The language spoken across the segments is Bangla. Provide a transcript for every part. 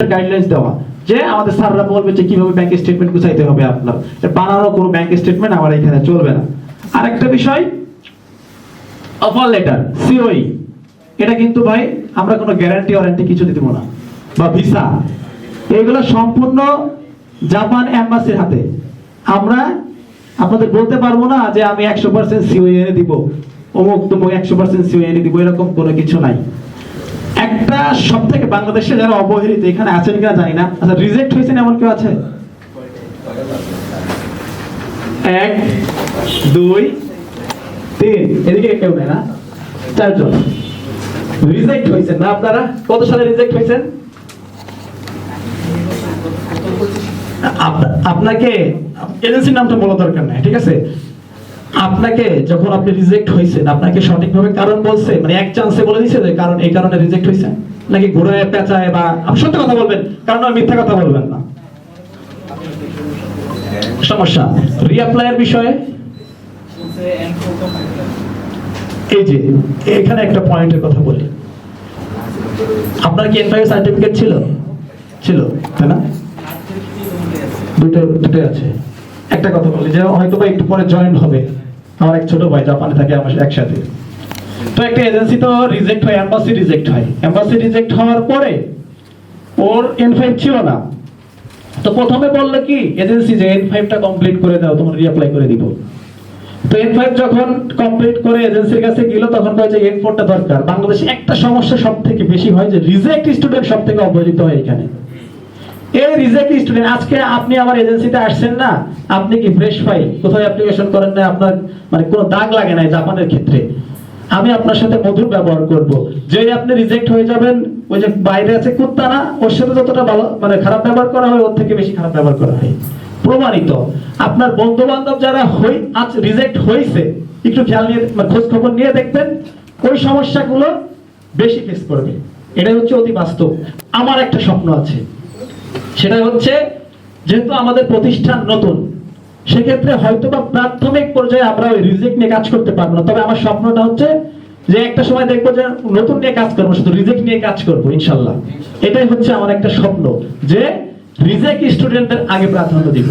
গাইডলাইন্স দেওয়া। যে আমাদের স্যাররা বলবে যে কীভাবে ব্যাংক স্টেটমেন্ট গুছাইতে হবে আপনার। বানানো কোনো ব্যাংক স্টেটমেন্ট আমার এখানে চলবে না। আরেকটা বিষয় অফার লেটার সিওই এটা কিন্তু ভাই আমরা কোনো গ্যারান্টি ওয়ারেন্টি কিছু দিতে না। বা ভিসা এগুলো সম্পূর্ণ জাপান এম্বাসির হাতে। আমরা আপনাদের বলতে পারব না যে আমি একশো পার্সেন্ট সিওই এনে দিব। অমুক তমুক একশো পার্সেন্ট সিওই এনে দিব, এরকম কোনো কিছু নাই। একটা সব থেকে বাংলাদেশে যারা অবহেলিত, এখানে আছেন কিনা জানি না। আচ্ছা রিজেক্ট হয়েছেন এমন কেউ আছে? এক, দুই, তিন। এদিকে কেউ নেই না? চারজন। রিজেক্ট হয়েছেন না আপনারা? কত সালে রিজেক্ট হয়েছেন? আপনাকে এজেন্সির নামটা বলা দরকার নাই, ঠিক আছে? আপনাকে যখন আপনি রিজেক্ট হয়েছেন, আপনাকে সঠিকভাবে কারণ বলছে মানে এক চান্সে বলে দিছে যে কারণ, এই কারণে রিজেক্ট হয়েছে নাকি ঘুরে পেঁচায় বা, আপনি সত্যি কথা বলবেন, কারণ আমি মিথ্যা কথা বলবেন না। সমস্যা। রিঅ্যাপ্লাইয়ের বিষয়ে? এই যে, এখানে একটা পয়েন্টের কথা বলি। আপনার কি এনফাইভ সার্টিফিকেট ছিল? ছিল, তাই না? দুটো দুটোই আছে। একটা কথা বলি, যে হয়তো বা একটু পরে জয়েন হবে। আমার এক ছোট ভাই জাপানে থাকে, আমার সাথে একসাথে। তো একটা এজেন্সি তো রিজেক্ট হয় এম্বাসি রিজেক্ট হয়। এম্বাসি রিজেক্ট হওয়ার পরে ওর এন ফাইভ ছিল না। তো প্রথমে বলল কি এজেন্সি যে এন ফাইভটা কমপ্লিট করে দাও, তোমার রিঅ্যাপ্লাই করে দিব। তো এন ফাইভ যখন কমপ্লিট করে এজেন্সির কাছে গেল, তখন কয় যে এন ফোরটা দরকার। বাংলাদেশে একটা সমস্যা সব থেকে বেশি হয় যে রিজেক্ট স্টুডেন্ট সব থেকে অবহেলিত হয় এখানে। এই রিজেক্ট স্টুডেন্ট, আজকে আপনি আমার এজেন্সিতে আসছেন না, আপনি কি ফ্রেশ ফাইল কোথাও অ্যাপ্লিকেশন করেন না আপনার মানে কোনো দাগ লাগে না জাপানের ক্ষেত্রে? আমি আপনার সাথে মধুর ব্যবহার করব। যেই আপনি রিজেক্ট হয়ে যাবেন, ওই যে বাইরে আছে কুত্তা না, ওর সাথে যতটা ভালো মানে খারাপ ব্যবহার করা হয়, ওর থেকে বেশি খারাপ ব্যবহার করা হয়। প্রমাণিত। আপনার বন্ধু বান্ধব যারা হই, আজ রিজেক্ট হয়েছে একটু খেয়াল নিয়ে মানে খোঁজ খবর নিয়ে দেখবেন, ওই সমস্যাগুলো বেশি ফেস করবে। এটাই হচ্ছে অতি বাস্তব। আমার একটা স্বপ্ন আছে। সেটা হচ্ছে যেহেতু আমাদের প্রতিষ্ঠান নতুন সেক্ষেত্রে হয়তো বা প্রাথমিক পর্যায়ে আমরা ওই রিজেক্ট নিয়ে কাজ করতে পারব না। তবে আমার স্বপ্নটা হচ্ছে যে একটা সময় দেখব যে নতুন নিয়ে কাজ করব শুধু রিজেক্ট নিয়ে কাজ করব ইনশাল্লাহ। এটাই হচ্ছে আমার একটা স্বপ্ন যে রিজেক্ট স্টুডেন্টদের আগে প্রাধান্য দিব।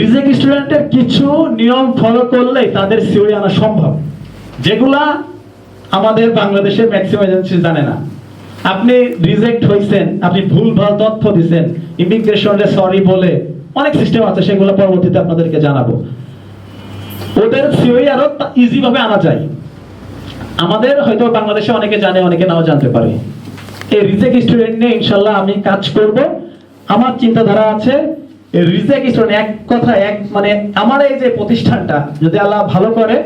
রিজেক্ট স্টুডেন্টের কিছু নিয়ম ফলো করলেই তাদের সিওরি আনা সম্ভব। যেগুলা আমাদের বাংলাদেশের ম্যাক্সিমাম এজেন্সি জানে না। আপনি রিজেক্ট হয়েছেন আপনি ভুল ভালো তথ্য দিছেন ইমিগ্রেশনে সরি বলে অনেক সিস্টেম আছে, সেগুলো পরবর্তীতে আপনাদেরকে জানাব। ওদের সিওই আরও ইজি ভাবে আনা যায়। আমাদের হয়তো বাংলাদেশে অনেকে জানে, অনেকে নাও জানতে পারে। এই রিজেক্ট স্টুডেন্ট নিয়ে ইনশাল্লাহ আমি কাজ করব। আমার চিন্তাধারা আছে রিজেক্ট স্টুডেন্ট এক কথা এক মানে আমার এই যে প্রতিষ্ঠানটা, যদি আল্লাহ ভালো করে,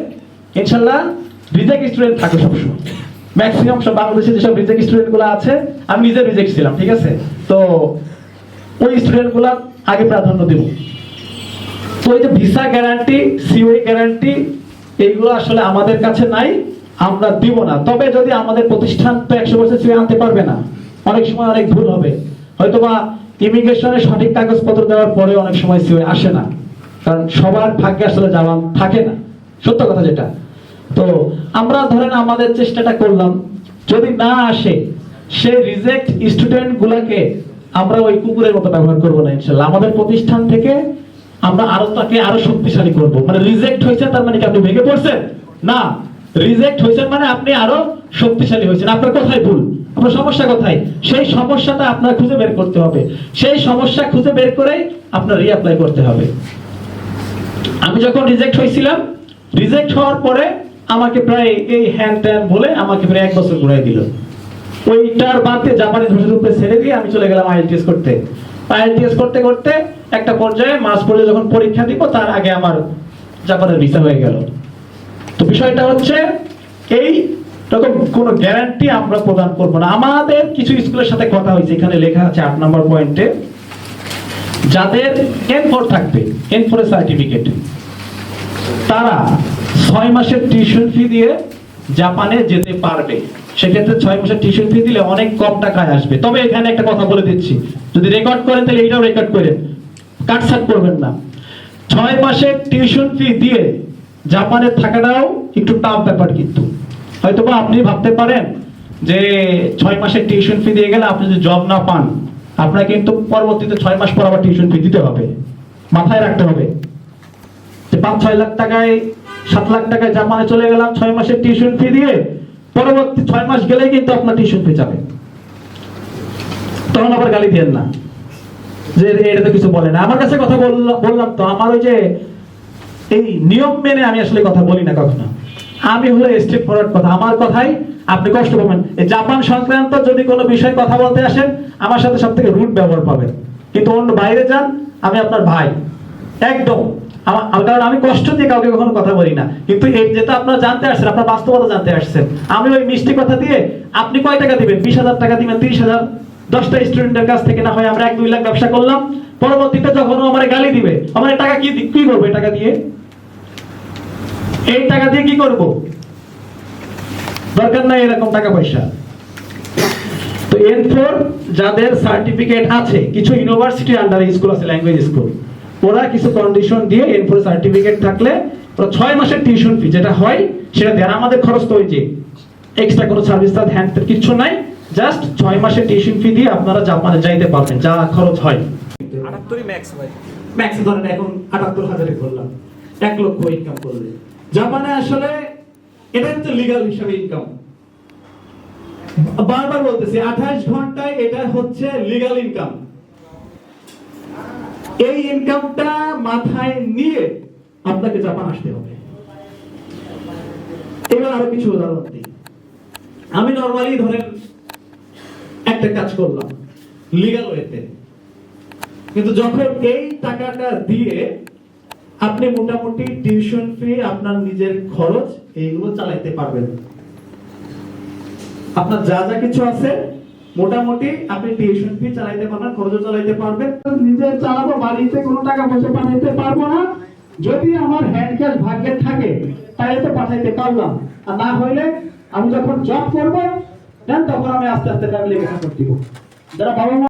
ইনশাল্লাহ রিজেক্ট স্টুডেন্ট থাকে সবসময়। ম্যাক্সিমাম সব বাংলাদেশে যেসব রিজেক্ট স্টুডেন্টগুলো আছে, আমি নিজে রিজেক্ট ছিলাম, ঠিক আছে? তো ওই স্টুডেন্টগুলা আগে প্রাধান্য দেব। তো এই যে ভিসা গ্যারান্টি সিওই গ্যারান্টি, এইগুলো আসলে আমাদের কাছে নাই, আমরা দিব না। তবে যদি আমাদের প্রতিষ্ঠান তো একশো বছর সিওই আনতে পারবে না, অনেক সময় অনেক ভুল হবে। হয়তোবা ইমিগ্রেশনের সঠিক কাগজপত্র দেওয়ার পরে অনেক সময় সিওই আসে না, কারণ সবার ভাগ্যে আসলে যাওয়া থাকে না, সত্য কথা যেটা। তো আমরা ধরেন আমাদের চেষ্টাটা করলাম, যদি না আসে সেই রিজেক্ট স্টুডেন্ট গুলাকে আমরা ওই কুকুরের মতো ব্যবহার করব না, ইনশাল্লাহ। আমাদের প্রতিষ্ঠান থেকে আমরা আরও তাকে আরও শক্তিশালী করব। মানে রিজেক্ট হয়েছে, তার মানে কি আপনি ভেঙে পড়ছেন? না রিজেক্ট হয়েছেন মানে আপনি আরও শক্তিশালী হয়েছেন। আপনার কোথায় ভুল। আপনার সমস্যা কোথায়? সেই সমস্যাটা আপনার খুঁজে বের করতে হবে। সেই সমস্যা খুঁজে বের করেই আপনার রিঅ্যাপ্লাই করতে হবে। আমি যখন রিজেক্ট হয়েছিলাম রিজেক্ট হওয়ার পরে আমাকে প্রায় এই হ্যান্ড ট্যান বলে আমাকে প্রায় এক বছর ঘুরাই দিল। ওইটার বাদে জাপানি ধরে রূপে ছেড়ে দিয়ে আমি চলে গেলাম আইএলটিএস করতে। আইএলটিএস করতে করতে একটা পর্যায়ে মাস পড়ে যখন পরীক্ষা দিব, তার আগে আমার জাপানের ভিসা হয়ে গেল। তো বিষয়টা হচ্ছে, এই রকম কোনো গ্যারান্টি আমরা প্রদান করব না। আমাদের কিছু স্কুলের সাথে কথা হয়েছে, এখানে লেখা আছে আট নম্বর পয়েন্টে যাদের এন ফোর থাকবে এন ফোর সার্টিফিকেট তারা ছয় মাসের টিউশন ফি দিয়ে জাপানে যেতে পারবে। সেক্ষেত্রে ছয় মাসের টিউশন ফি দিলে অনেক কম টাকায় আসবে। তবে এখানে একটা কথা বলে দিচ্ছি। যদি রেকর্ড করেন তাহলে এটাও রেকর্ড করেন। কাটসাট করবেন না। ছয় মাসের টিউশন ফি দিয়ে জাপানে থাকাটাও একটু টাফ ব্যাপার কিন্তু। হয়তোবা আপনি ভাবতে পারেন যে ছয় মাসের টিউশন ফি দিয়ে গেলে আপনি যদি জব না পান, আপনার কিন্তু পরবর্তীতে ছয় মাস পর আবার টিউশন ফি দিতে হবে। মাথায় রাখতে হবে। পাঁচ, ছয় লাখ টাকায়, সাত লাখ টাকায় জাপানে চলে গেলাম, ছয় মাসের টিউশন ফি দিয়ে পরবর্তী ছয় মাস গেলেই কিন্তু আপনার টিউশন ফি যাবে। তখন আবার গালি দিয়েন না। যে এটা তো কিছু বলে না। আমার কাছে কথা বললাম তো, আমার ওই যে এই নিয়ম মেনে আমি আসলে কথা বলি না কখনো। আমি হলো স্টেপ ফরওয়ার্ড কথা। আমার কথাই আপনি কষ্ট পাবেন। এই জাপান সংক্রান্ত যদি কোনো বিষয় কথা বলতে আসেন, আমার সাথে সব থেকে রুট ব্যবহার পাবেন। কিন্তু অন্য বাইরে যান, আমি আপনার ভাই। একদম। আমার কারণ আমি কষ্ট দিয়ে কাউকে কখনো কথা বলি না। কিন্তু এই যেটা আপনারা জানতে আসছেন, আপনার বাস্তবতা জানতে আসছেন। আমি ওই মিষ্টি কথা দিয়ে আপনি কয় টাকা দিবেন? বিশ হাজার টাকা দিবেন, তিরিশ হাজার? দশটা স্টুডেন্টের কাছ থেকে না হয় আমরা এক, দুই লাখ ব্যবসা করলাম। পরবর্তীতে যখন আমার গালি দিবে, আমার টাকা কি কি করব এই টাকা দিয়ে? এই টাকা দিয়ে কি করব? দরকার নাই এরকম টাকা পয়সা। তো এন ফোর যাদের সার্টিফিকেট আছে, কিছু ইউনিভার্সিটি আন্ডার স্কুল আছে ল্যাঙ্গুয়েজ স্কুল ওরা কিছু কন্ডিশন দিয়ে এন ফোর সার্টিফিকেট থাকলে ওরা ছয় মাসের টিউশন ফি যেটা হয় সেটা দেন আমাদের খরচ তো ওই যে এক্সট্রা কোনো সার্ভিস তার হ্যান্ড কিচ্ছু নাই। জাস্ট ছয় মাসের টিউশন ফি দিয়ে আপনারা জাপানে যাইতে পারবেন যা খরচ হয়। আটাত্তরই ম্যাক্স ভাই। ম্যাক্স ধরেন এখন আটাত্তর হাজারে করলাম। এক লক্ষ ইনকাম করলে। জাপানে আসলে এটা হচ্ছে লিগাল হিসাবে ইনকাম বারবার বলতেছি আঠাশ ঘন্টায় এটা হচ্ছে লিগাল ইনকাম এই ইনকামটা মাথায় নিয়ে আপনাকে জাপান আসতে হবে। এবার আরও কিছু উদাহরণ দিই। আমি নর্মালি ধরেন একটা কাজ করলাম লিগাল ওয়েতে কিন্তু যখন এই টাকাটা দিয়ে আপনি মোটামুটি টিউশন ফি আপনার নিজের খরচ, এইগুলো চালাইতে পারবেন। আপনার যা যা কিছু আছে মোটামুটি আপনি টিউশন ফি চালাইতে পারবেন, খরচও চালাইতে পারবেন। নিজে চালাবো, বাড়িতে কোনো টাকা পয়সা পাঠাইতে পারব না। যদি আমার হ্যান্ড ক্যাশ ভাগ্যে থাকে, তাহলে তো পাঠাইতে পারলাম। আর না হইলে আমি যখন জব করব তখন আমি আস্তে আস্তে টাকা লেগে করতে যারা বাবা